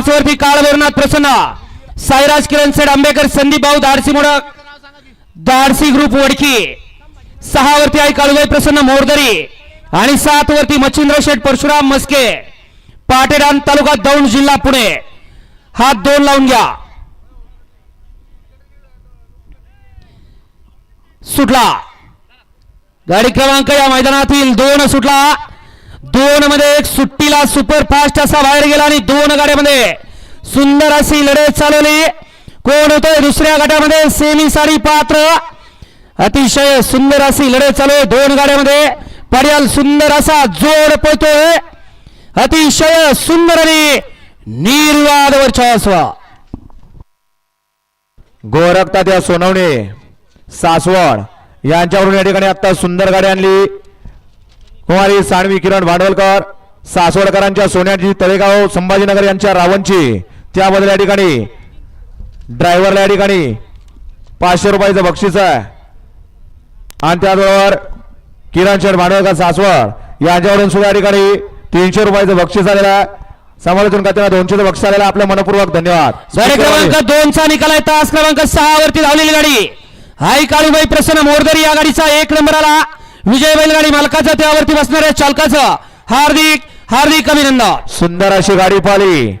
वरती काळभैरनाथ प्रसन्न. साईराज किरण सेड आंबेकर संदीप भाऊ धाडसी मोडक. धाडसी ग्रुप वडकी सहा वरती आई काळूबाई प्रसन्न मोरदरी. आणि सात वरती मच्छिंद्र शेठ परशुराम मस्के. पाटेडान तालुका दौंड जिल्हा पुणे. हात दोन लावून घ्या. सुटला. गाडी क्रमांक या मैदानातील दोन सुटला. दोन मध्ये एक सुट्टीला सुपर फास्ट असा बाहेर गेला आणि दोन गाड्यामध्ये सुंदर अशी लढत चालवली. कोण होतोय दुसऱ्या गटामध्ये सेमी साडी पात्र. अतिशय सुंदर अशी लढत चालू आहे दोन गाड्यामध्ये. पर्याल सुंदर असा जोड पळतोय. अतिशय सुंदर आणि निर्वाद वर्चस्व. गोरखता त्या सोनवणे सासवड यांच्यावरून या ठिकाणी आता सुंदर गाडी आणली. कुमारी सानवी किरण भांडवलकर सासवडकरांच्या सोन्याची तळेगाव संभाजीनगर यांच्या रावणची. त्याबद्दल या ठिकाणी ड्रायव्हरला या ठिकाणी पाचशे रुपयाचं बक्षीस आहे. आणि त्याचबरोबर किरण शेठ भांडवलकर सासवड यांच्यावरून सुद्धा या ठिकाणी तीनशे रुपयाचं बक्षीस आलेलं आहे. समालोचन करताना दोनशेचं बक्षीस आलेलं. आपलं मनपूर्वक धन्यवाद. क्रमांक दोनचा निकाल आहे. तास क्रमांक सहा वरती धावलेली गाडी. हाय काळूबाई प्रसन्न मोरदरी या गाडीचा एक नंबर आला. विजय बैलगाडी मालकाचा त्यावरती बसणाऱ्या चालकाचं हार्दिक हार्दिक अभिनंदन. सुंदर अशी गाडी पाली